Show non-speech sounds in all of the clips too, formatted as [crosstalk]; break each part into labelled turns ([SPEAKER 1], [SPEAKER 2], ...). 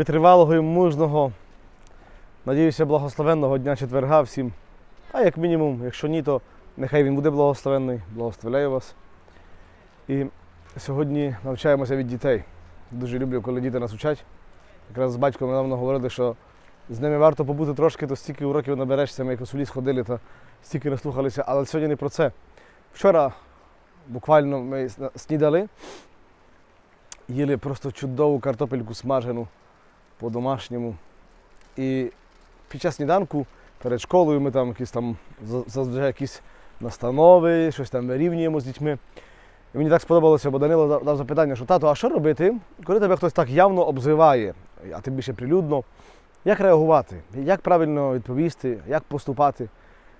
[SPEAKER 1] витривалого і мужного. Надіюся, благословенного дня четверга всім. А як мінімум, якщо ні, то нехай він буде благословенний. Благословляю вас. І сьогодні навчаємося від дітей. Дуже люблю, коли діти нас вчать. Якраз з батьком недавно говорили, що з ними варто побути трошки, то стільки уроків наберешся, ми якось у ліс ходили, то стільки наслухалися. Але сьогодні не про це. Вчора буквально ми снідали, їли просто чудову картопельку смажену по-домашньому. І під час сніданку перед школою ми там якісь там зазвичай якісь настанови, щось там вирівнюємо з дітьми. І мені так сподобалося, бо Данило дав- запитання, що тато, а що робити, коли тебе хтось так явно обзиває, а тим більше прилюдно, як реагувати, як правильно відповісти, як поступати.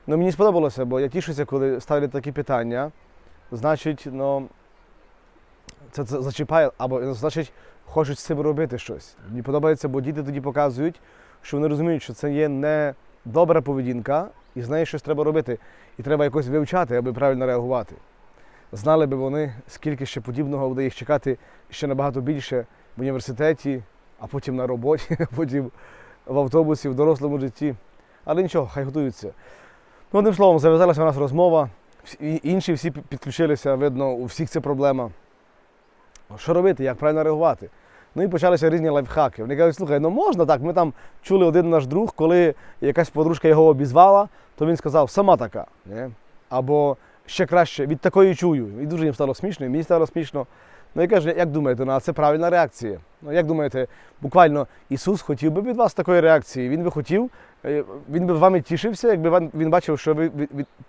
[SPEAKER 1] Ну, мені сподобалося, бо я тішуся, коли ставлять такі питання. Значить, ну, це, це зачіпає, або значить, хочуть з цим робити щось. Мені подобається, бо діти тоді показують, що вони розуміють, що це є не добра поведінка, і з нею щось треба робити. І треба якось вивчати, аби правильно реагувати. Знали би вони, скільки ще подібного буде їх чекати ще набагато більше в університеті, а потім на роботі, а [laughs] потім в автобусі, в дорослому житті. Але нічого, хай готуються. Ну, одним словом, зав'язалася у нас розмова. Інші всі підключилися, видно, у всіх це проблема. Що робити, як правильно реагувати? Ну і почалися різні лайфхаки. Вони кажуть, слухай, ну можна так. Ми там чули один наш друг, коли якась подружка його обізвала, то він сказав, сама така. Не? Або ще краще, від такої чую. І дуже їм стало смішно, і мені стало смішно. Ну і каже, як думаєте, ну а це правильна реакція? Ну як думаєте, буквально Ісус хотів би від вас такої реакції? Він би хотів, е, він би вами тішився, якби він бачив, що ви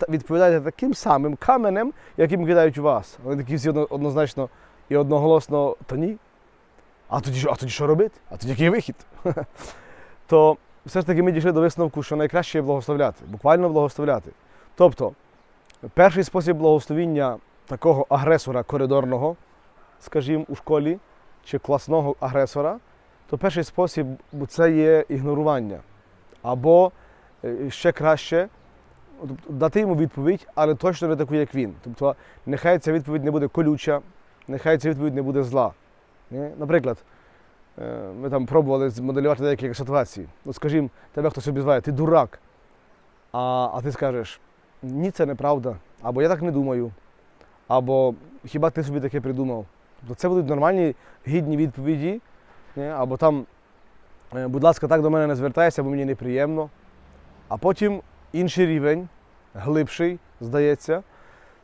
[SPEAKER 1] відповідаєте таким самим каменем, яким кидають у вас. Вони такі всі однозначно і одноголосно, то ні. А тоді, а тоді що робити? А тоді який вихід? [laughs] То все ж таки ми дійшли до висновку, що найкраще є благословляти, буквально благословляти. Тобто, перший спосіб благословіння такого агресора коридорного, скажімо, у школі, чи класного агресора, то перший спосіб це є ігнорування. Або е, ще краще дати йому відповідь, але точно не таку, як він. Тобто, нехай ця відповідь не буде колюча, нехай ця відповідь не буде зла. Наприклад, е, ми там пробували змоделювати деякі ситуації. Ну, скажімо, тебе хтось обізває, ти дурак. А, а ти скажеш, ні, це неправда, або я так не думаю, або хіба ти собі таке придумав. Тобто це будуть нормальні, гідні відповіді, або там, е, будь ласка, так до мене не звертайся, бо мені неприємно. А потім інший рівень, глибший, здається,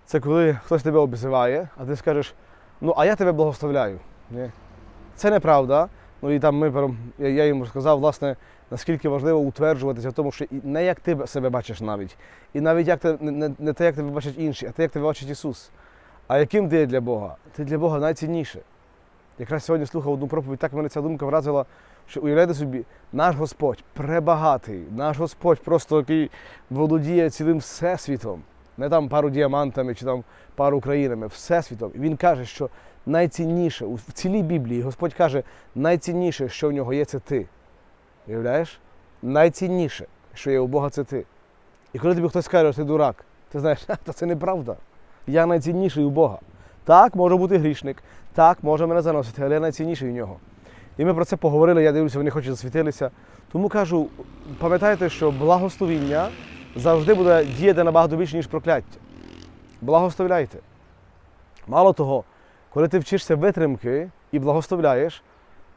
[SPEAKER 1] це коли хтось тебе обзиває, а ти скажеш, ну а я тебе благословляю. Ні? Це неправда. Ну і там ми я, йому сказав, власне, наскільки важливо утверджуватися в тому, що не як ти себе бачиш навіть, і навіть як не, не, не те, як тебе бачать інші, а те, як тебе бачить Ісус. А яким ти є для Бога? Ти для Бога найцінніше. Якраз сьогодні слухав одну проповідь, так мене ця думка вразила, що уявляйте собі, наш Господь пребагатий, наш Господь просто який володіє цілим всесвітом, не там пару діамантами чи там пару країнами, всесвітом. І він каже, що найцінніше в цілій Біблії Господь каже, найцінніше, що в нього є, це ти. Уявляєш? Найцінніше, що є у Бога, це ти. І коли тобі хтось каже, що ти дурак, ти знаєш, «Ха, та це неправда. Я найцінніший у Бога. Так, може бути грішник, так, може мене заносити, але я найцінніший у нього. І ми про це поговорили, я дивлюся, вони хоч і засвітилися. Тому кажу, пам'ятайте, що благословіння завжди буде діяти набагато більше, ніж прокляття. Благословляйте. Мало того, коли ти вчишся витримки і благословляєш,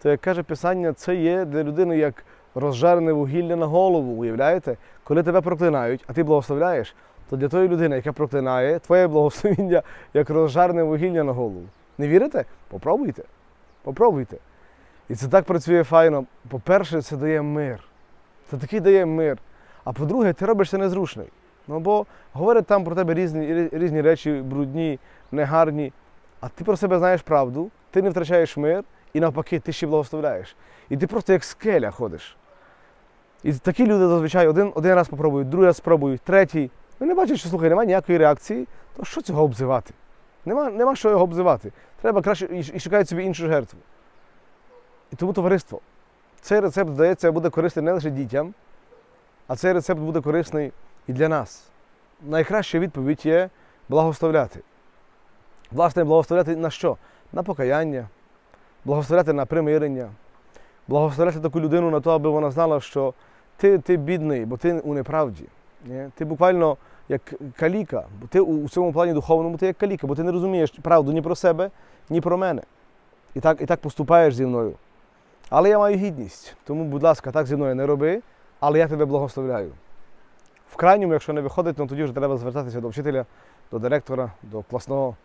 [SPEAKER 1] то, як каже Писання, це є для людини як розжарене вугілля на голову. Уявляєте? Коли тебе проклинають, а ти благословляєш, то для тої людини, яка проклинає, твоє благословіння [laughs] як розжарене вугілля на голову. Не вірите? Попробуйте. Попробуйте. І це так працює файно. По-перше, це дає мир. Це такий дає мир. А по-друге, ти робишся незручний. Ну бо говорять там про тебе різні, різні речі, брудні, негарні. А ти про себе знаєш правду, ти не втрачаєш мир, і навпаки, ти ще благословляєш. І ти просто як скеля ходиш. І такі люди зазвичай один, один раз попробують, другий раз спробують, третій. Вони бачать, що слухай, немає ніякої реакції, то що цього обзивати? Нема, нема що його обзивати. Треба краще і шукають собі іншу жертву. І тому товариство. Цей рецепт, здається, буде корисний не лише дітям, а цей рецепт буде корисний і для нас. Найкраща відповідь є благословляти. Власне, благословляти на що? На покаяння, благословляти на примирення, Благословляти таку людину на те, аби вона знала, що ти, ти бідний, бо ти у неправді. Ні? Ти буквально як каліка, бо ти у у цьому плані духовному ти як каліка, бо ти не розумієш правду ні про себе, ні про мене. І так, і так поступаєш зі мною. Але я маю гідність. Тому, будь ласка, так зі мною не роби, але я тебе благословляю. В крайньому, якщо не виходить, то тоді вже треба звертатися до вчителя, до директора, до класного,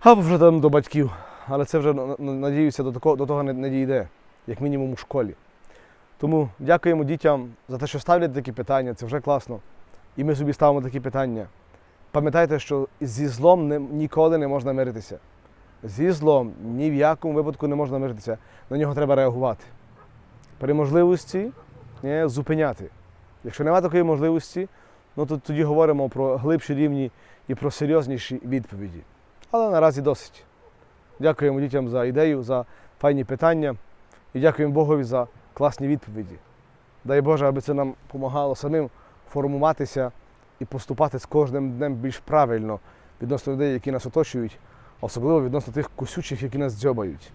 [SPEAKER 1] або вже там до батьків. Але це вже, на- на- надіюся, до такого, до того не, не дійде, як мінімум у школі. Тому дякуємо дітям за те, що ставлять такі питання, це вже класно. І ми собі ставимо такі питання. Пам'ятайте, що зі злом не, ніколи не можна миритися. Зі злом ні в якому випадку не можна миритися. На нього треба реагувати. При можливості ні, зупиняти. Якщо немає такої можливості, ну то тоді говоримо про глибші рівні і про серйозніші відповіді. Але наразі досить. Дякуємо дітям за ідею, за файні питання і дякуємо Богові за класні відповіді. Дай Боже, аби це нам допомагало самим формуватися і поступати з кожним днем більш правильно відносно людей, які нас оточують, особливо відносно тих кусючих, які нас дзьобають.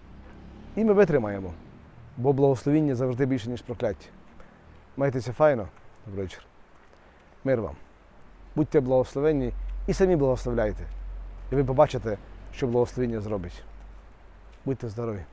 [SPEAKER 1] І ми витримаємо, бо благословіння завжди більше, ніж прокляття. Майтеся файно, добрий вечір. Мир вам. Будьте благословенні і самі благословляйте. І ви побачите, що благословіння зробить. Будьте здорові!